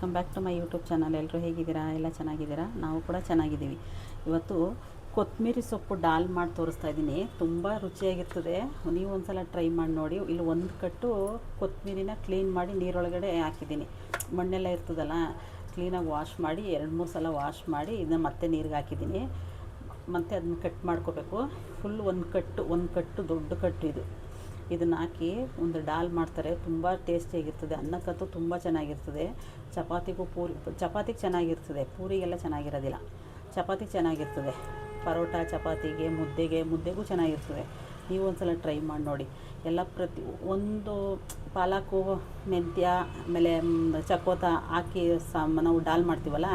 Welcome back to my YouTube channel. ಎಲ್ಲರೂ ಹೇಗಿದ್ದೀರಾ? ಎಲ್ಲ ಚೆನ್ನಾಗಿದ್ದೀರಾ? ನಾವು ಕೂಡ ಚೆನ್ನಾಗಿದ್ದೀವಿ. ಇವತ್ತು ಕೊತ್ತಂಬರಿ ಸೊಪ್ಪು ಡಾಲ್ ಮಾಡಿ ತೋರಿಸ್ತಾ ಇದ್ದೀನಿ. ತುಂಬ ರುಚಿಯಾಗಿರ್ತದೆ. ನೀವು ಒಂದ್ಸಲ ಟ್ರೈ ಮಾಡಿ ನೋಡಿ. ಇಲ್ಲಿ ಒಂದು ಕಟ್ಟು ಕೊತ್ತಂಬರಿನ ಕ್ಲೀನ್ ಮಾಡಿ ನೀರೊಳಗಡೆ ಹಾಕಿದ್ದೀನಿ. ಮಣ್ಣೆಲ್ಲ ಇರ್ತದಲ್ಲ ಕ್ಲೀನಾಗಿ ವಾಶ್ ಮಾಡಿ, ಎರಡು ಮೂರು ಸಲ ವಾಶ್ ಮಾಡಿ ಇದನ್ನ ಮತ್ತೆ ನೀರಿಗೆ ಹಾಕಿದ್ದೀನಿ. ಮತ್ತು ಅದನ್ನ ಕಟ್ ಮಾಡ್ಕೋಬೇಕು. ಫುಲ್ ಒಂದು ಕಟ್ಟು ಒಂದು ಕಟ್ಟು ದೊಡ್ಡ ಕಟ್ಟು ಇದು. ಇದನ್ನು ಹಾಕಿ ಒಂದು ಡಾಲ್ ಮಾಡ್ತಾರೆ. ತುಂಬ ಟೇಸ್ಟಿಯಾಗಿರ್ತದೆ ಅನ್ನಕ್ಕಂತೂ ತುಂಬ ಚೆನ್ನಾಗಿರ್ತದೆ. ಚಪಾತಿಗೂ ಪೂರಿ, ಚಪಾತಿಗೆ ಚೆನ್ನಾಗಿರ್ತದೆ. ಪೂರಿಗೆಲ್ಲ ಚೆನ್ನಾಗಿರೋದಿಲ್ಲ. ಚಪಾತಿ ಚೆನ್ನಾಗಿರ್ತದೆ. ಪರೋಟ, ಚಪಾತಿಗೆ, ಮುದ್ದೆಗೆ, ಮುದ್ದೆಗೂ ಚೆನ್ನಾಗಿರ್ತದೆ. ನೀವು ಒಂದ್ಸಲ ಟ್ರೈ ಮಾಡಿ ನೋಡಿ. ಎಲ್ಲ ಪ್ರತಿ ಒಂದು ಪಾಲಕು, ಮೆಂತ್ಯ, ಆಮೇಲೆ ಚಕೋತ ಹಾಕಿ ಸಾಮ ನಾವು ಡಾಲ್ ಮಾಡ್ತೀವಲ್ಲ,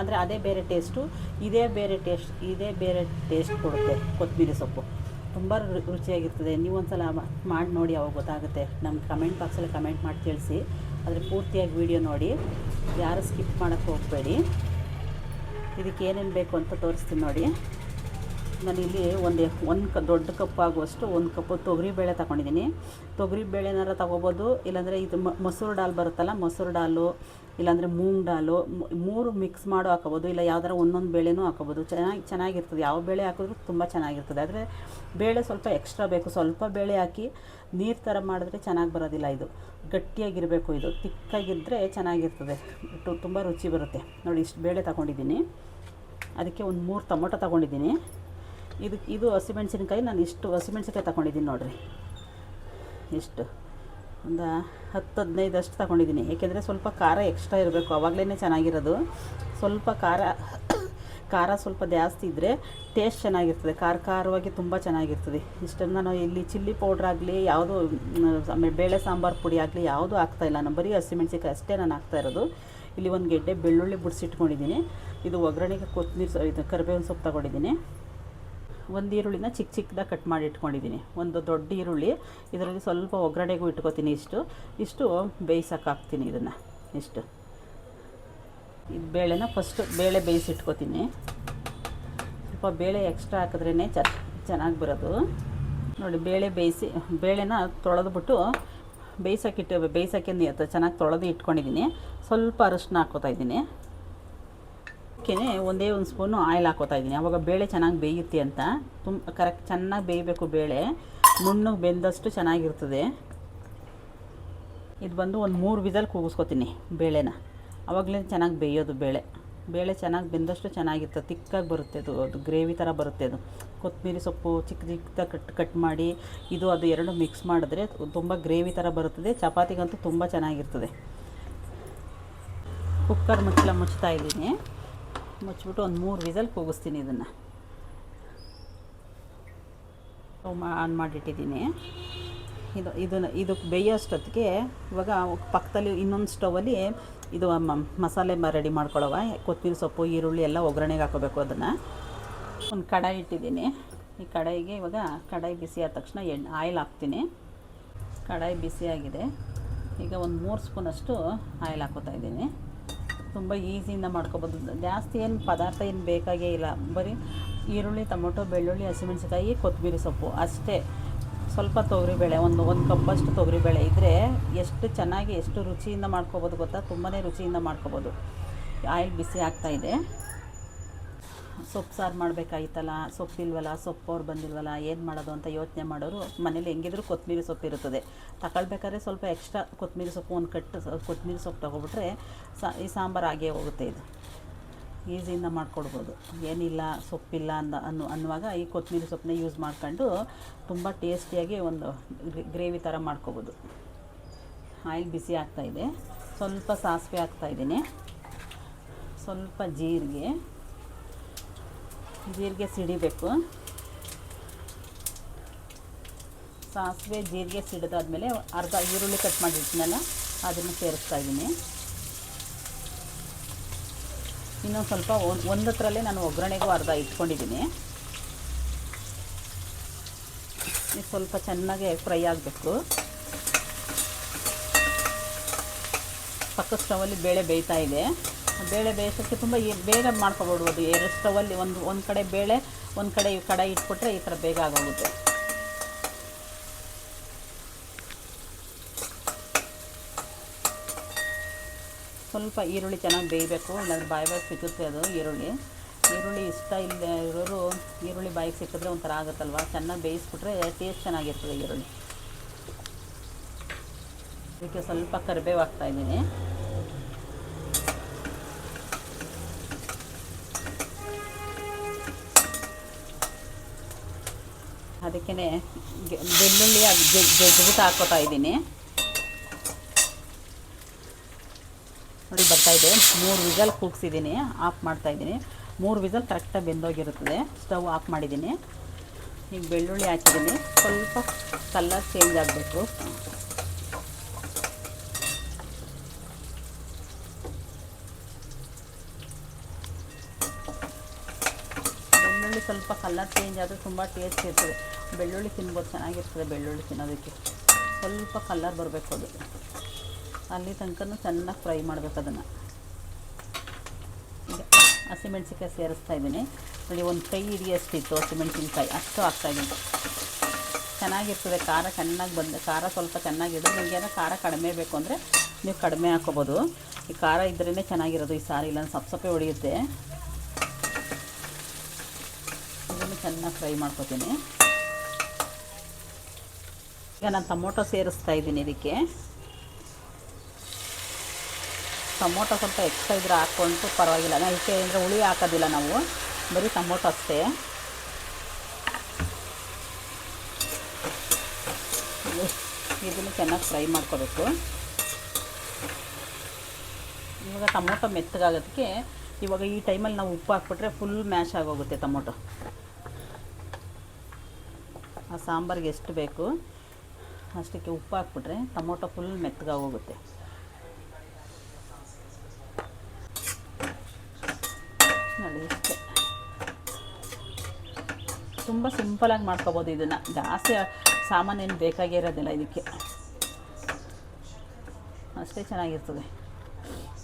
ಅಂದರೆ ಅದೇ ಬೇರೆ ಟೇಸ್ಟು ಇದೇ ಬೇರೆ ಟೇಸ್ಟ್ ಇದೇ ಬೇರೆ ಟೇಸ್ಟ್ ಕೊಡುತ್ತೆ. ಕೊತ್ತಂಬರಿ ಸೊಪ್ಪು. ತುಂಬ ರುಚಿಯಾಗಿರ್ತದೆ. ನೀವು ಒಂದ್ಸಲ ಮಾಡಿ ನೋಡಿ ಅವಾಗ ಗೊತ್ತಾಗುತ್ತೆ. ನಮ್ಮ ಕಮೆಂಟ್ ಬಾಕ್ಸಲ್ಲಿ ಕಮೆಂಟ್ ಮಾಡಿ ತಿಳಿಸಿ. ಆದರೆ ಪೂರ್ತಿಯಾಗಿ ವಿಡಿಯೋ ನೋಡಿ. ಯಾರು ಸ್ಕಿಪ್ ಮಾಡೋಕ್ಕೆ ಹೋಗಬೇಡಿ. ಇದಕ್ಕೆ ಏನೇನು ಬೇಕು ಅಂತ ತೋರಿಸ್ತೀನಿ ನೋಡಿ. ನಾನಿಲ್ಲಿ ಒಂದು ಒಂದು ಕ, ದೊಡ್ಡ ಕಪ್ ಆಗುವಷ್ಟು ಒಂದು ಕಪ್ಪು ತೊಗರಿಬೇಳೆ ತಗೊಂಡಿದ್ದೀನಿ. ತೊಗರಿಬೇಳೆನಾರ ತೊಗೋಬೋದು, ಇಲ್ಲಾಂದರೆ ಇದು ಮೊಸರು ಡಾಲ್ ಬರುತ್ತಲ್ಲ, ಮೊಸರು ಡಾಲು, ಇಲ್ಲಾಂದರೆ ಮೂಂಗ್ ಡಾಲು ಮೂರು ಮಿಕ್ಸ್ ಮಾಡೋ ಹಾಕೋಬೋದು, ಇಲ್ಲ ಯಾವ್ದಾರ ಒಂದೊಂದು ಬೇಳೆನೂ ಹಾಕೋಬೋದು. ಚೆನ್ನಾಗಿ, ಚೆನ್ನಾಗಿರ್ತದೆ. ಯಾವ ಬೇಳೆ ಹಾಕಿದ್ರೂ ತುಂಬ ಚೆನ್ನಾಗಿರ್ತದೆ. ಆದರೆ ಬೇಳೆ ಸ್ವಲ್ಪ ಎಕ್ಸ್ಟ್ರಾ ಬೇಕು. ಸ್ವಲ್ಪ ಬೇಳೆ ಹಾಕಿ ನೀರು ಥರ ಮಾಡಿದ್ರೆ ಚೆನ್ನಾಗಿ ಬರೋದಿಲ್ಲ ಇದು. ಗಟ್ಟಿಯಾಗಿರಬೇಕು ಇದು. ತಿಕ್ಕಾಗಿದ್ದರೆ ಚೆನ್ನಾಗಿರ್ತದೆ. ತುಂಬ ರುಚಿ ಬರುತ್ತೆ. ನೋಡಿ, ಇಷ್ಟು ಬೇಳೆ ತಗೊಂಡಿದ್ದೀನಿ. ಅದಕ್ಕೆ ಒಂದು ಮೂರು ಟೊಮೊಟೊ ತಗೊಂಡಿದ್ದೀನಿ. ಇದು ಇದು ಹಸಿಮೆಣ್ಸಿನ್ಕಾಯಿ ನಾನು ಇಷ್ಟು ಹಸಿಮೆಣ್ಸಿನ್ಕಾಯಿ ತಗೊಂಡಿದ್ದೀನಿ ನೋಡಿರಿ. ಇಷ್ಟು. ಒಂದು ಹತ್ತು, ಹದಿನೈದು ಅಷ್ಟು ತಗೊಂಡಿದ್ದೀನಿ. ಏಕೆಂದರೆ ಸ್ವಲ್ಪ ಖಾರ ಎಕ್ಸ್ಟ್ರಾ ಇರಬೇಕು. ಅವಾಗಲೇ ಚೆನ್ನಾಗಿರೋದು. ಸ್ವಲ್ಪ ಖಾರ ಖಾರ ಸ್ವಲ್ಪ ಜಾಸ್ತಿ ಇದ್ದರೆ ಟೇಸ್ಟ್ ಚೆನ್ನಾಗಿರ್ತದೆ. ಖಾರ ಖಾರವಾಗಿ ತುಂಬ ಚೆನ್ನಾಗಿರ್ತದೆ. ಇಷ್ಟನ್ನು ನಾನು ಇಲ್ಲಿ ಚಿಲ್ಲಿ ಪೌಡ್ರ್ ಆಗಲಿ, ಯಾವುದು, ಆಮೇಲೆ ಬೇಳೆ ಸಾಂಬಾರು ಪುಡಿ ಆಗಲಿ, ಯಾವುದೂ ಹಾಕ್ತಾಯಿಲ್ಲ ನಾನು ಬರೀ ಹಸಿಮೆಣ್ಸಿನ್ಕಾಯಿ ಅಷ್ಟೇ ನಾನು ಹಾಕ್ತಾ ಇರೋದು. ಇಲ್ಲಿ ಒಂದು ಗೆಡ್ಡೆ ಬೆಳ್ಳುಳ್ಳಿ ಬಿಡಿಸಿಟ್ಕೊಂಡಿದ್ದೀನಿ ಇದು ಒಗ್ಗರಣೆಗೆ ಕೊತ್ತಂಬರಿ ಇದು ಕರಿಬೇವಿನ ಸೊಪ್ಪು ತಗೊಂಡಿದ್ದೀನಿ. ಒಂದು ಈರುಳ್ಳಿನ ಚಿಕ್ಕ ಚಿಕ್ಕದಾಗಿ ಕಟ್ ಮಾಡಿ ಇಟ್ಕೊಂಡಿದ್ದೀನಿ. ಒಂದು ದೊಡ್ಡ ಈರುಳ್ಳಿ, ಇದರಲ್ಲಿ ಸ್ವಲ್ಪ ಒಗ್ಗರಣೆಗೂ ಇಟ್ಕೋತೀನಿ ಇಷ್ಟು. ಇಷ್ಟು ಬೇಯಿಸೋಕೆ ಹಾಕ್ತೀನಿ ಇದನ್ನು. ಇಷ್ಟು. ಇದು ಬೇಳೆನ ಫಸ್ಟ್ ಬೇಳೆ ಬೇಯಿಸಿಟ್ಕೋತೀನಿ. ಸ್ವಲ್ಪ ಬೇಳೆ ಎಕ್ಸ್ಟ್ರಾ ಹಾಕಿದ್ರೇ ಚ, ಚೆನ್ನಾಗಿ ಬರೋದು. ನೋಡಿ, ಬೇಳೆ ಬೇಯಿಸಿ, ಬೇಳೆನ ತೊಳೆದ್ಬಿಟ್ಟು ಬೇಯಿಸೋಕ್ಕಿಟ್ಟು ಬೇಯಿಸೋಕೆ ಚೆನ್ನಾಗಿ ತೊಳೆದು ಇಟ್ಕೊಂಡಿದ್ದೀನಿ. ಸ್ವಲ್ಪ ಅರಶಿನ ಹಾಕ್ಕೋತಾ ಇದ್ದೀನಿ. ಅದಕ್ಕೆ ಒಂದೇ ಒಂದು ಸ್ಪೂನು ಆಯಿಲ್ ಹಾಕೋತಾ ಇದ್ದೀನಿ. ಅವಾಗ ಬೇಳೆ ಚೆನ್ನಾಗಿ ಬೇಯುತ್ತೆ ಅಂತ. ತುಂಬ ಕರೆಕ್ಟ್ ಚೆನ್ನಾಗಿ ಬೇಯಬೇಕು ಬೇಳೆ. ನುಣ್ಣಗೆ ಬೆಂದಷ್ಟು ಚೆನ್ನಾಗಿರ್ತದೆ. ಇದು ಬಂದು ಒಂದು ಮೂರು ವಿಸಲ್ ಕೂಗಿಸ್ಕೊತೀನಿ ಬೇಳೆನ. ಆವಾಗಲೇ ಚೆನ್ನಾಗಿ ಬೇಯೋದು ಬೇಳೆ. ಬೇಳೆ ಚೆನ್ನಾಗಿ ಬೆಂದಷ್ಟು ಚೆನ್ನಾಗಿರ್ತದೆ ತಿಕ್ಕಾಗಿ ಬರುತ್ತೆ ಅದು. ಅದು ಗ್ರೇವಿ ಥರ ಬರುತ್ತೆ ಅದು. ಕೊತ್ತಂಬರಿ ಸೊಪ್ಪು ಚಿಕ್ಕ ಚಿಕ್ಕದಾಗಿ ಕಟ್ ಕಟ್ ಮಾಡಿ ಇದು ಅದು ಎರಡು ಮಿಕ್ಸ್ ಮಾಡಿದ್ರೆ ತುಂಬ ಗ್ರೇವಿ ಥರ ಬರುತ್ತದೆ. ಚಪಾತಿಗಂತೂ ತುಂಬ ಚೆನ್ನಾಗಿರ್ತದೆ. ಕುಕ್ಕರ್ ಮುಚ್ಚಲ ಮುಚ್ತಾ ಇದ್ದೀನಿ. ಮುಚ್ಚಿಬಿಟ್ಟು ಒಂದು ಮೂರು ವಿಸಲ್ ಕೂಗಿಸ್ತೀನಿ ಇದನ್ನು. ಆನ್ ಮಾಡಿಟ್ಟಿದ್ದೀನಿ. ಇದು ಇದನ್ನು ಇದಕ್ಕೆ ಬೇಯೋಷ್ಟೊತ್ತಿಗೆ ಇವಾಗ ಪಕ್ಕದಲ್ಲಿ ಇನ್ನೊಂದು ಸ್ಟವಲ್ಲಿ ಇದು ಮಸಾಲೆ ರೆಡಿ ಮಾಡ್ಕೊಳ್ಳೋವ. ಕೊತ್ತಂಬರಿ ಸೊಪ್ಪು, ಈರುಳ್ಳಿ ಎಲ್ಲ ಒಗ್ಗರಣೆಗೆ ಹಾಕೋಬೇಕು ಅದನ್ನು. ಒಂದು ಕಡಾಯಿ ಇಟ್ಟಿದ್ದೀನಿ. ಈ ಕಡಾಯಿಗೆ ಇವಾಗ ಕಡಾಯಿ ಬಿಸಿ ಆದ ತಕ್ಷಣ ಎಣ್ಣೆ ಆಯಿಲ್ ಹಾಕ್ತೀನಿ. ಕಡಾಯಿ ಬಿಸಿಯಾಗಿದೆ ಈಗ ಒಂದು ಮೂರು ಸ್ಪೂನಷ್ಟು ಆಯಿಲ್ ಹಾಕೋತಾ ಇದ್ದೀನಿ. ತುಂಬ ಈಸಿಯಿಂದ ಮಾಡ್ಕೋಬೋದು. ಜಾಸ್ತಿ ಏನು ಪದಾರ್ಥ ಏನು ಬೇಕಾಗೇ ಇಲ್ಲ. ಬರೀ ಈರುಳ್ಳಿ, ಟೊಮೊಟೊ, ಬೆಳ್ಳುಳ್ಳಿ ಹಸಿಮೆಣಸಿಕಾಯಿ ಕೊತ್ತಂಬರಿ ಸೊಪ್ಪು ಅಷ್ಟೇ. ಸ್ವಲ್ಪ ತೊಗರಿಬೇಳೆ, ಒಂದು ಒಂದು ಕಪ್ಪಷ್ಟು ತೊಗರಿಬೇಳೆ ಇದ್ದರೆ ಎಷ್ಟು ಚೆನ್ನಾಗಿ, ಎಷ್ಟು ರುಚಿಯಿಂದ ಮಾಡ್ಕೋಬೋದು ಗೊತ್ತಾ? ತುಂಬಾ ರುಚಿಯಿಂದ ಮಾಡ್ಕೊಬೋದು. ಆಯಿಲ್ ಬಿಸಿ ಆಗ್ತಾ ಇದೆ. ಸೊಪ್ಪು ಸಾರು ಮಾಡಬೇಕಾಗಿತ್ತಲ್ಲ, ಸೊಪ್ಪಿಲ್ವಲ್ಲ ಸೊಪ್ಪು ಅವ್ರು ಬಂದಿಲ್ವಲ್ಲ, ಏನು ಮಾಡೋದು ಅಂತ ಯೋಚನೆ ಮಾಡೋರು ಮನೇಲಿ ಹೆಂಗಿದ್ರು ಕೊತ್ತಂಬರಿ ಸೊಪ್ಪು ಇರುತ್ತದೆ. ತಗೊಳ್ಬೇಕಾದ್ರೆ ಸ್ವಲ್ಪ ಎಕ್ಸ್ಟ್ರಾ ಕೊತ್ತಂಬರಿ ಸೊಪ್ಪು ಒಂದು ಕಟ್ಟು ಕೊತ್ತಂಬರಿ ಸೊಪ್ಪು ತೊಗೊಬಿಟ್ರೆ ಸಾ, ಈ ಸಾಂಬಾರು ಆಗೇ ಹೋಗುತ್ತೆ ಇದು. ಈಸಿಯಿಂದ ಮಾಡ್ಕೊಡ್ಬೋದು. ಏನಿಲ್ಲ, ಸೊಪ್ಪಿಲ್ಲ ಅಂದ, ಅನ್ನು, ಅನ್ನುವಾಗ ಈ ಕೊತ್ತಂಬರಿ ಸೊಪ್ಪನ್ನ ಯೂಸ್ ಮಾಡ್ಕೊಂಡು ತುಂಬ ಟೇಸ್ಟಿಯಾಗಿ ಒಂದು ಗ್ರೇವಿ ಥರ ಮಾಡ್ಕೊಬೋದು. ಆಯಿಲ್ ಬಿಸಿ ಆಗ್ತಾಯಿದೆ ಸ್ವಲ್ಪ ಸಾಸಿವೆ ಹಾಕ್ತಾಯಿದ್ದೀನಿ ಸ್ವಲ್ಪ ಜೀರಿಗೆ. ಜೀರಿಗೆ ಸಿಡಿಬೇಕು. ಸಾಸಿವೆ ಜೀರಿಗೆ ಸಿಡಿದಾದ್ಮೇಲೆ ಅರ್ಧ ಈರುಳ್ಳಿ ಕಟ್ ಮಾಡಿರ್ತೀನಲ್ಲ ಅದನ್ನು ಸೇರಿಸ್ತಾ ಇದ್ದೀನಿ. ಇನ್ನೊಂದು ಸ್ವಲ್ಪ ಒಂದು ಒಂದತ್ರಲ್ಲೇ ನಾನು ಒಗ್ಗರಣೆಗೂ ಅರ್ಧ ಇಟ್ಕೊಂಡಿದ್ದೀನಿ. ಇದು ಸ್ವಲ್ಪ ಚೆನ್ನಾಗಿ ಫ್ರೈ ಆಗಬೇಕು. ಪಕ್ಕ ಸ್ಟವಲ್ಲಿ ಬೇಳೆ ಬೇಯ್ತಾ ಇದೆ. ಬೇಳೆ ಬೇಯಿಸೋಕ್ಕೆ ತುಂಬ ಬೇಗ ಅದು ಎರಡು ಸ್ಟವಲ್ಲಿ ಒಂದು ಒಂದು ಕಡೆ ಬೇಳೆ, ಒಂದು ಕಡೆ ಈ ಕಡೆ ಇಟ್ಬಿಟ್ರೆ ಈ ಥರ ಬೇಗ ಆಗೋಗುತ್ತೆ. ಸ್ವಲ್ಪ ಈರುಳ್ಳಿ ಚೆನ್ನಾಗಿ ಬೇಯಬೇಕು, ಇಲ್ಲಾಂದ್ರೆ ಬಾಯಿ ಬಾಯಿ ಸಿಗುತ್ತೆ ಅದು ಈರುಳ್ಳಿ. ಈರುಳ್ಳಿ ಇಷ್ಟ ಇಲ್ಲ ಇರೋರು ಈರುಳ್ಳಿ ಬಾಯಿಗೆ ಸಿಕ್ಕಿದ್ರೆ ಒಂಥರ ಆಗುತ್ತಲ್ವ? ಚೆನ್ನಾಗಿ ಬೇಯಿಸ್ಬಿಟ್ರೆ ಟೇಸ್ಟ್ ಚೆನ್ನಾಗಿರ್ತದೆ ಈರುಳ್ಳಿ. ಇದಕ್ಕೆ ಸ್ವಲ್ಪ ಕರಿಬೇವು ಹಾಕ್ತಾಯಿದ್ದೀನಿ ಅದಕ್ಕೇ ಬೆಳ್ಳುಳ್ಳಿ ಅದು ಜಜ್ಜಿಬಿಟ್ಟು ಹಾಕೋತಾ ಇದ್ದೀನಿ. ನೋಡಿ ಬರ್ತಾ ಇದೆ. ಮೂರು ವಿಸಲ್ ಕೂಗ್ಸಿದ್ದೀನಿ, ಆಫ್ ಮಾಡ್ತಾ ಇದ್ದೀನಿ. ಮೂರು ವಿಸಲ್ ಕರೆಕ್ಟಾಗಿ ಬೆಂದೋಗಿರುತ್ತದೆ. ಸ್ಟವ್ ಆಫ್ ಮಾಡಿದ್ದೀನಿ. ಈಗ ಬೆಳ್ಳುಳ್ಳಿ ಹಾಕಿದ್ದೀನಿ. ಸ್ವಲ್ಪ ಕಲರ್ ಚೇಂಜ್ ಆಗಬೇಕು. ಸ್ವಲ್ಪ ಕಲರ್ ಚೇಂಜ್ ಆದರೆ ತುಂಬ ಟೇಸ್ಟ್ ಇರ್ತದೆ. ಬೆಳ್ಳುಳ್ಳಿ ತಿನ್ಬೋದು, ಚೆನ್ನಾಗಿರ್ತದೆ ಬೆಳ್ಳುಳ್ಳಿ ತಿನ್ನೋದಕ್ಕೆ. ಸ್ವಲ್ಪ ಕಲರ್ ಬರಬೇಕು ಅದು. ಅಲ್ಲಿ ತನಕ ಚೆನ್ನಾಗಿ ಫ್ರೈ ಮಾಡಬೇಕು ಅದನ್ನು. ಈಗ ಹಸಿಮೆಣ್ಸಿನ್ಕಾಯಿ ಸೇರಿಸ್ತಾ ಇದ್ದೀನಿ. ನೋಡಿ ಒಂದು ಕೈ ಹಿಡಿಯಷ್ಟಿತ್ತು ಹಸಿಮೆಣ್ಸಿನ್ಕಾಯಿ. ಅಷ್ಟು ಹಾಕ್ತಾಯಿದ್ದೀನಿ ಚೆನ್ನಾಗಿರ್ತದೆ. ಖಾರ ಚೆನ್ನಾಗಿ ಬಂದು, ಖಾರ ಸ್ವಲ್ಪ ಚೆನ್ನಾಗಿದ್ರೆ ನಿಮಗೆ ಏನೋ ಖಾರ ಕಡಿಮೆ ಬೇಕು ಅಂದರೆ ನೀವು ಕಡಿಮೆ ಹಾಕೋಬೋದು. ಈ ಖಾರ ಇದ್ರೇ ಚೆನ್ನಾಗಿರೋದು. ಈ ಸಾರಿ ಇಲ್ಲ ಸಪ್ಪೆ ಹೊಡೆಯುತ್ತೆ ಇದನ್ನು ಚೆನ್ನಾಗಿ ಫ್ರೈ ಮಾಡ್ಕೊತೀನಿ. ಈಗ ನಾನು ಟೊಮೊಟೊ ಸೇರಿಸ್ತಾ ಇದ್ದೀನಿ ಇದಕ್ಕೆ. ಟೊಮೊಟೊ ಸ್ವಲ್ಪ ಎಕ್ಸ್ಟ್ರಾ ಇದ್ರೆ ಹಾಕ್ಕೊಂಡು ಪರವಾಗಿಲ್ಲ. ನಾವು ಇದಕ್ಕೆ ಅಂದರೆ ಹುಳಿ ಹಾಕೋದಿಲ್ಲ ನಾವು. ಬರೀ ಟೊಮೊಟೊ ಅಷ್ಟೇ. ಇದನ್ನು ಚೆನ್ನಾಗಿ ಫ್ರೈ ಮಾಡ್ಕೋಬೇಕು. ಇವಾಗ ಟೊಮೊಟೊ ಮೆತ್ತಗಾಗೋದಕ್ಕೆ ಇವಾಗ ಈ ಟೈಮಲ್ಲಿ ನಾವು ಉಪ್ಪು ಹಾಕ್ಬಿಟ್ರೆ ಫುಲ್ ಮ್ಯಾಶ್ ಆಗೋಗುತ್ತೆ ಟೊಮೊಟೊ. ಆ ಸಾಂಬಾರಿಗೆ ಎಷ್ಟು ಬೇಕು, ಅಷ್ಟಕ್ಕೆ ಉಪ್ಪು ಹಾಕ್ಬಿಟ್ರೆ ಟೊಮೊಟೊ ಫುಲ್ ಮೆತ್ತಗಾಗೋಗುತ್ತೆ. ನೋಡಿ ಇಷ್ಟೇ. ತುಂಬ ಸಿಂಪಲಾಗಿ ಮಾಡ್ಕೋಬೋದು ಇದನ್ನು. ಜಾಸ್ತಿ ಸಾಮಾನೇನು ಬೇಕಾಗಿರೋದಿಲ್ಲ ಇದಕ್ಕೆ. ಅಷ್ಟೇ ಚೆನ್ನಾಗಿರ್ತದೆ.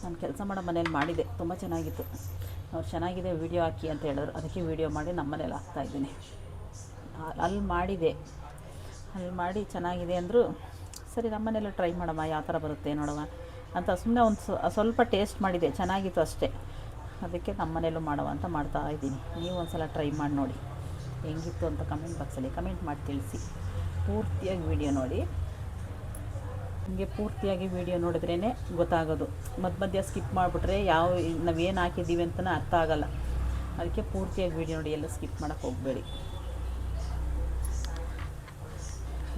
ನಾನು ಕೆಲಸ ಮಾಡೋ ಮನೇಲಿ ಮಾಡಿದೆ, ತುಂಬ ಚೆನ್ನಾಗಿತ್ತು. ಅವ್ರು ಚೆನ್ನಾಗಿದೆ ವೀಡಿಯೋ ಹಾಕಿ ಅಂತ ಹೇಳಿದ್ರು ಅದಕ್ಕೆ ವೀಡಿಯೋ ಮಾಡಿ ನಮ್ಮ ಮನೇಲಿ ಹಾಕ್ತಾಯಿದ್ದೀನಿ ಅಲ್ಲಿ ಮಾಡಿದೆ. ಅಲ್ಲಿ ಮಾಡಿ ಚೆನ್ನಾಗಿದೆ ಅಂದರು, ಸರಿ ನಮ್ಮ ಮನೇಲಿ ಟ್ರೈ ಮಾಡಮ್ಮ, ಯಾವ ಥರ ಬರುತ್ತೆ ನೋಡಮ್ಮ. ಅಂತ ಸುಮ್ಮನೆ ಒಂದು ಸ್ವಲ್ಪ ಟೇಸ್ಟ್ ಮಾಡಿದೆ, ಚೆನ್ನಾಗಿತ್ತು ಅಷ್ಟೇ. ಅದಕ್ಕೆ ನಮ್ಮ ಮನೇಲೂ ಮಾಡುವ ಅಂತ ಮಾಡ್ತಾ ಇದ್ದೀನಿ. ನೀವು ಒಂದು ಸಲ ಟ್ರೈ ಮಾಡಿ ನೋಡಿ. ಹೆಂಗಿತ್ತು ಅಂತ ಕಮೆಂಟ್ ಬಾಕ್ಸಲ್ಲಿ ಕಮೆಂಟ್ ಮಾಡಿ ತಿಳಿಸಿ. ಪೂರ್ತಿಯಾಗಿ ವಿಡಿಯೋ ನೋಡಿ. ನಿಮಗೆ ಪೂರ್ತಿಯಾಗಿ ವಿಡಿಯೋ ನೋಡಿದ್ರೇ ಗೊತ್ತಾಗೋದು. ಮಧ್ಯ ಮಧ್ಯ ಸ್ಕಿಪ್ ಮಾಡಿಬಿಟ್ರೆ ಯಾವ, ನಾವೇನು ಹಾಕಿದ್ದೀವಿ ಅಂತಲೇ ಅರ್ಥ ಆಗೋಲ್ಲ. ಅದಕ್ಕೆ ಪೂರ್ತಿಯಾಗಿ ವಿಡಿಯೋ ನೋಡಿ, ಎಲ್ಲ ಸ್ಕಿಪ್ ಮಾಡೋಕ್ಕೆ ಹೋಗಬೇಡಿ.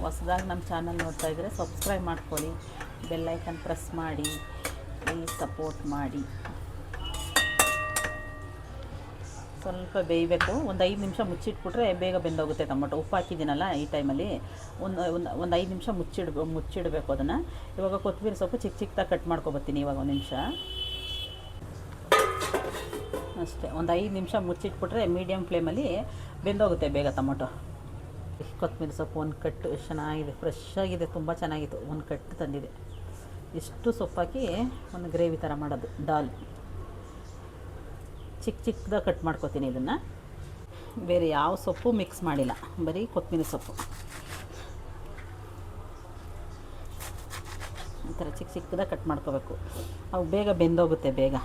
ಹೊಸದಾಗಿ ನಮ್ಮ ಚಾನಲ್ ನೋಡ್ತಾ ಇದ್ದರೆ ಸಬ್ಸ್ಕ್ರೈಬ್ ಮಾಡ್ಕೊಳ್ಳಿ. ಬೆಲ್ಲೈಕನ್ ಪ್ರೆಸ್ ಮಾಡಿ. ಪ್ಲೀಸ್ ಸಪೋರ್ಟ್ ಮಾಡಿ. ಸ್ವಲ್ಪ ಬೇಯಬೇಕು. ಒಂದು ಐದು ನಿಮಿಷ ಮುಚ್ಚಿಟ್ಬಿಟ್ರೆ ಬೇಗ ಬೆಂದೋಗುತ್ತೆ ಟೊಮೊಟೊ. ಉಪ್ಪು ಹಾಕಿದ್ದೀನಲ್ಲ ಈ ಟೈಮಲ್ಲಿ. ಒಂದು ಒಂದು ಒಂದು ಐದು ನಿಮಿಷ ಮುಚ್ಚಿಡ್ ಮುಚ್ಚಿಡಬೇಕು ಅದನ್ನು. ಇವಾಗ ಕೊತ್ತಂಬರಿ ಸೊಪ್ಪು ಚಿಕ್ಕ ಚಿಕ್ಕದಾಗಿ ಕಟ್ ಮಾಡ್ಕೊಬತ್ತೀನಿ ಇವಾಗ ಒಂದು ನಿಮಿಷ. ಅಷ್ಟೇ. ಒಂದು ಐದು ನಿಮಿಷ ಮುಚ್ಚಿಟ್ಬಿಟ್ರೆ ಮೀಡಿಯಮ್ ಫ್ಲೇಮಲ್ಲಿ ಬೆಂದೋಗುತ್ತೆ ಬೇಗ ಟೊಮೊಟೊ. ಕೊತ್ತಂಬರಿ ಸೊಪ್ಪು ಒಂದು ಕಟ್ಟು, ಎಷ್ಟು ಚೆನ್ನಾಗಿದೆ ಫ್ರೆಶ್ ಆಗಿದೆ, ತುಂಬ ಚೆನ್ನಾಗಿತ್ತು, ಒಂದು ಕಟ್ಟು ತಂದಿದೆ. ಇಷ್ಟು ಸೊಪ್ಪಾಕಿ ಒಂದು ಗ್ರೇವಿ ಥರ ಮಾಡೋದು, ದಾಲ್. ಚಿಕ್ಕ ಚಿಕ್ಕದಾಗ ಕಟ್ ಮಾಡ್ಕೊತೀನಿ ಇದನ್ನು. ಬೇರೆ ಯಾವ ಸೊಪ್ಪು ಮಿಕ್ಸ್ ಮಾಡಿಲ್ಲ, ಬರೀ ಕೊತ್ತಂಬರಿ ಸೊಪ್ಪು. ಈ ಥರ ಚಿಕ್ಕ ಚಿಕ್ಕದಾಗ ಕಟ್ ಮಾಡ್ಕೋಬೇಕು. ಅವು ಬೇಗ ಬೆಂದೋಗುತ್ತೆ, ಬೇಗ.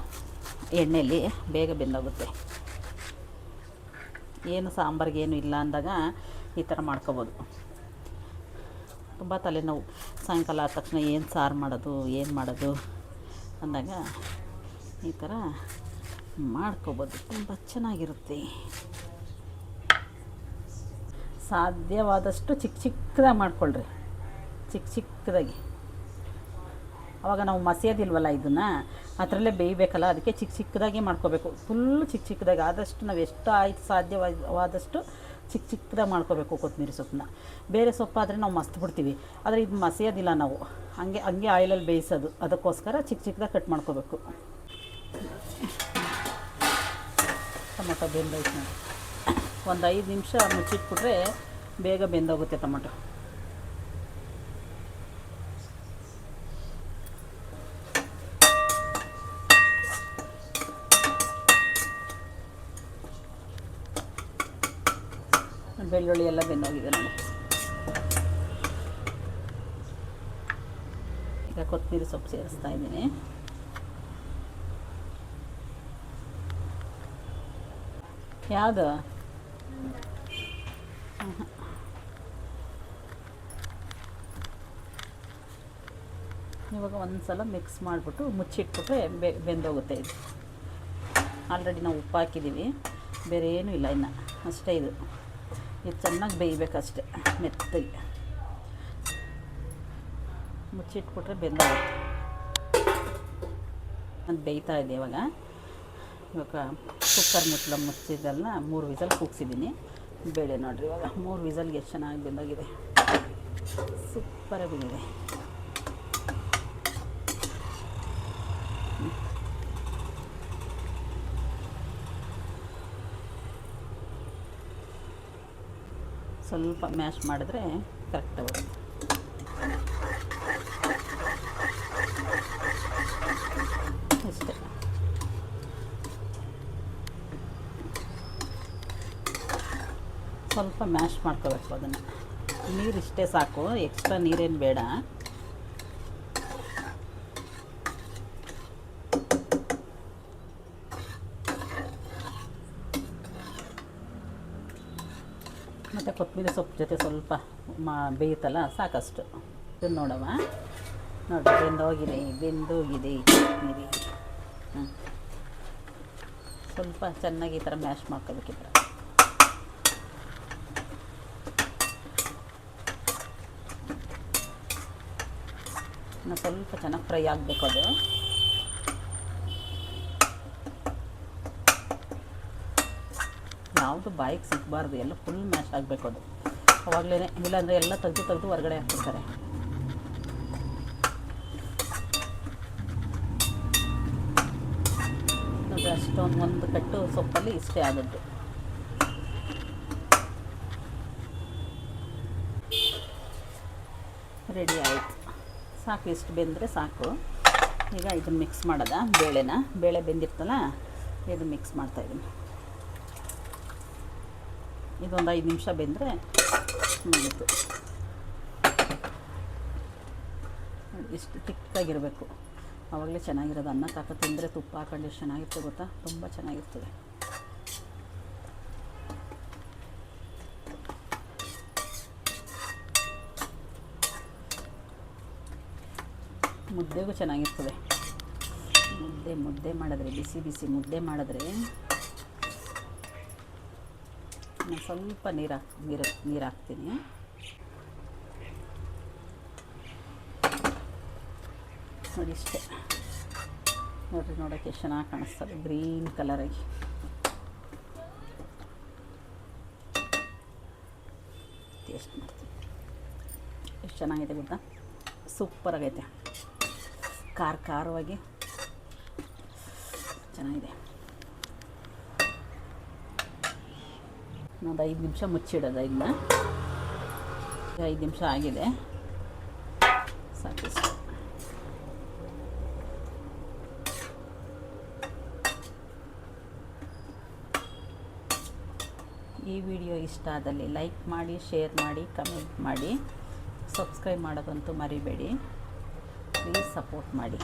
ಎಣ್ಣೆಯಲ್ಲಿ ಬೇಗ ಬೆಂದೋಗುತ್ತೆ. ಏನು ಸಾಂಬಾರಿಗೆ ಏನು ಇಲ್ಲ ಅಂದಾಗ ಈ ಥರ ಮಾಡ್ಕೋಬೋದು. ತುಂಬ ತಲೆನೋವು. ಸಾಯಂಕಾಲ ಆದ ತಕ್ಷಣ ಏನು ಸಾರು ಮಾಡೋದು, ಏನು ಮಾಡೋದು ಅಂದಾಗ ಈ ಥರ ಮಾಡ್ಕೋಬೋದು. ತುಂಬ ಚೆನ್ನಾಗಿರುತ್ತೆ. ಸಾಧ್ಯವಾದಷ್ಟು ಚಿಕ್ಕ ಚಿಕ್ಕದಾಗಿ ಮಾಡ್ಕೊಳ್ರಿ. ಚಿಕ್ಕ ಚಿಕ್ಕದಾಗಿ. ಆವಾಗ ನಾವು ಮಸಿಯೋದಿಲ್ವಲ್ಲ ಇದನ್ನು? ಅದರಲ್ಲೇ ಬೇಯಬೇಕಲ್ಲ? ಅದಕ್ಕೆ ಚಿಕ್ಕ ಚಿಕ್ಕದಾಗಿ ಮಾಡ್ಕೋಬೇಕು. ಫುಲ್ ಚಿಕ್ಕ ಚಿಕ್ಕದಾಗಿ. ಆದಷ್ಟು ನಾವು ಎಷ್ಟು ಆಯ್ತು ಸಾಧ್ಯವಾದಷ್ಟು ಚಿಕ್ಕ ಚಿಕ್ಕದಾಗಿ ಮಾಡ್ಕೋಬೇಕು ಕೊತ್ತಂಬರಿ ಸೊಪ್ಪನ್ನ. ಬೇರೆ ಸೊಪ್ಪಾದರೆ ನಾವು ಮಸ್ತ್ ಬಿಡ್ತೀವಿ. ಆದರೆ ಇದು ಮಸಿಯೋದಿಲ್ಲ ನಾವು. ಹಂಗೆ ಹಂಗೆ ಆಯಿಲಲ್ಲಿ ಬೇಯಿಸೋದು. ಅದಕ್ಕೋಸ್ಕರ ಚಿಕ್ಕ ಚಿಕ್ಕದಾಗಿ ಕಟ್ ಮಾಡ್ಕೋಬೇಕು. ಟೊಮೊಟೊ ಬೆಂದೋಯ್ತು. ನೋಡಿ ಒಂದು ಐದು ನಿಮಿಷ ಮುಚ್ಚಿಟ್ಬಿಟ್ರೆ ಬೇಗ ಬೆಂದೋಗುತ್ತೆ ಟೊಮೊಟೊ. ಬೆಳ್ಳುಳ್ಳಿ ಎಲ್ಲ ಬೆನ್ನೋಗಿದೆ ನೋಡಿ. ಈಗ ಕೊತ್ತಂಬರಿ ಸೊಪ್ಪು ಸೇರಿಸ್ತಾ ಇದ್ದೀನಿ. ಯಾವುದು? ಇವಾಗ ಒಂದು ಸಲ ಮಿಕ್ಸ್ ಮಾಡಿಬಿಟ್ಟು ಮುಚ್ಚಿಟ್ಬಿಟ್ರೆ ಬೆ, ಬೆಂದೋಗುತ್ತೆ ಇದು. ಆಲ್ರೆಡಿ ನಾವು ಉಪ್ಪು ಹಾಕಿದ್ದೀವಿ. ಬೇರೆ ಏನೂ ಇಲ್ಲ ಇನ್ನು. ಅಷ್ಟೇ ಇದು. ಇದು ಚೆನ್ನಾಗಿ ಬೇಯಬೇಕಷ್ಟೆ, ಮೆತ್ತಗೆ. ಮುಚ್ಚಿಟ್ಬಿಟ್ರೆ ಬೆಂದೋಗುತ್ತೆ ಅದು ಬೇಯ್ತಾ ಇದೆ ಇವಾಗ. ಇವಾಗ ಕುಕ್ಕರ್ ಮುಚ್ಚಲ ಮುಚ್ಚಿದ್ದಲ್ಲ ಮೂರು ವಿಸಲ್ ಕೂಗ್ಸಿದ್ದೀನಿ. ಬೇಳೆ ನೋಡಿರಿ ಇವಾಗ ಮೂರು ವಿಸಲ್ಗೆ ಎಷ್ಟು ಚೆನ್ನಾಗಿ ಬೆಂದಾಗಿದೆ. ಸೂಪರಾಗಿ ಬಂದಿದೆ. ಸ್ವಲ್ಪ ಮ್ಯಾಶ್ ಮಾಡಿದ್ರೆ ಕರೆಕ್ಟ್ ಅಷ್ಟೇ. ಸ್ವಲ್ಪ ಮ್ಯಾಶ್ ಮಾಡ್ಕೋಬೇಕು ಅದನ್ನು. ನೀರು ಇಷ್ಟೇ ಸಾಕು ಎಕ್ಸ್ಟ್ರಾ ನೀರೇನು ಬೇಡ. ಕೊತ್ತಂಬರಿ ಸೊಪ್ಪು ಜೊತೆ ಸ್ವಲ್ಪ ಮಾ ಬೇಯುತ್ತಲ್ಲ ಸಾಕಷ್ಟು. ಇದನ್ನು ನೋಡವ ನೋಡಿ, ಬೆಂದೋಗಿದೆ ಬೆಂದೋಗಿದೆ ಕೊತ್ತಂಬರಿ ಹ್ಞೂ ಸ್ವಲ್ಪ ಚೆನ್ನಾಗಿ ಈ ಥರ ಮ್ಯಾಶ್ ಮಾಡ್ಕೋಬೇಕಿದ್ರೆ ಇನ್ನು ಸ್ವಲ್ಪ ಚೆನ್ನಾಗಿ ಫ್ರೈ ಆಗಬೇಕು ಅದು. ಯಾವುದು ಬಾಯಿಗೆ ಸಿಗಬಾರ್ದು, ಎಲ್ಲ ಫುಲ್ ಮ್ಯಾಶ್ ಆಗಬೇಕು ಅದು. ಅವಾಗಲೇ ಇಲ್ಲಾಂದರೆ ಎಲ್ಲ ತೆಗೆದು ತೆಗೆದು ಹೊರಗಡೆ ಹಾಕ್ಬಿಡ್ತಾರೆ. ನೋಡಿ ಅಷ್ಟೊಂದು ಒಂದು ಕಟ್ಟು ಸೊಪ್ಪಲ್ಲಿ ಇಷ್ಟೇ ಆದದ್ದು. ರೆಡಿ ಆಯಿತು. ಸಾಕು, ಇಷ್ಟು ಬೆಂದರೆ ಸಾಕು. ಈಗ ಇದನ್ನು ಮಿಕ್ಸ್ ಮಾಡೋದ? ಬೇಳೆನ? ಬೇಳೆ ಬೆಂದಿರ್ತಲ್ಲ ಇದು ಮಿಕ್ಸ್ ಮಾಡ್ತಾಯಿದ್ದೀನಿ ಇದೊಂದು ಐದು ನಿಮಿಷ ಬೆಂದರೆ ಮುಗಿತು. ಇಷ್ಟು ತಿಕ್ಕಾಗಿರಬೇಕು. ಆವಾಗಲೇ ಚೆನ್ನಾಗಿರೋದು ಅನ್ನ ತಾಕ ತಿಂದರೆ ತುಪ್ಪ ಹಾಕೊಂಡು ಎಷ್ಟು ಚೆನ್ನಾಗಿರ್ತದೆ ಗೊತ್ತಾ? ತುಂಬ ಚೆನ್ನಾಗಿರ್ತದೆ. ಮುದ್ದೆಗೂ ಚೆನ್ನಾಗಿರ್ತದೆ. ಮುದ್ದೆ ಮುದ್ದೆ ಮಾಡಿದ್ರೆ, ಬಿಸಿ ಬಿಸಿ ಮುದ್ದೆ ಮಾಡಿದ್ರೆ ನಾನು ಸ್ವಲ್ಪ ನೀರು ನೀರು ನೀರು ಹಾಕ್ತೀನಿ. ನೋಡಿ ಇಷ್ಟೇ. ನೋಡಿರಿ ನೋಡೋಕ್ಕೆ ಎಷ್ಟು ಚೆನ್ನಾಗಿ ಕಾಣಿಸ್ತದೆ ಗ್ರೀನ್ ಕಲರಾಗಿ ಟೇಸ್ಟ್ ಮಾಡ್ತೀನಿ. ಎಷ್ಟು ಚೆನ್ನಾಗಿದೆ ಗೊತ್ತಾ? ಸೂಪರಾಗೈತೆ ಖಾರ, ಖಾರವಾಗಿ ಚೆನ್ನಾಗಿದೆ. ಒಂದು ಐದು ನಿಮಿಷ ಮುಚ್ಚಿಡೋದು ಇದನ್ನ ಐದು ನಿಮಿಷ ಆಗಿದೆ. ಸಾಕು ಈ ವಿಡಿಯೋ ಇಷ್ಟ ಆದಲ್ಲಿ ಲೈಕ್ ಮಾಡಿ, ಶೇರ್ ಮಾಡಿ, ಕಮೆಂಟ್ ಮಾಡಿ. ಸಬ್ಸ್ಕ್ರೈಬ್ ಮಾಡೋದಂತೂ ಮರಿಬೇಡಿ. ಪ್ಲೀಸ್ ಸಪೋರ್ಟ್ ಮಾಡಿ.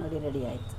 ನೋಡಿ ರೆಡಿ ಆಯಿತು.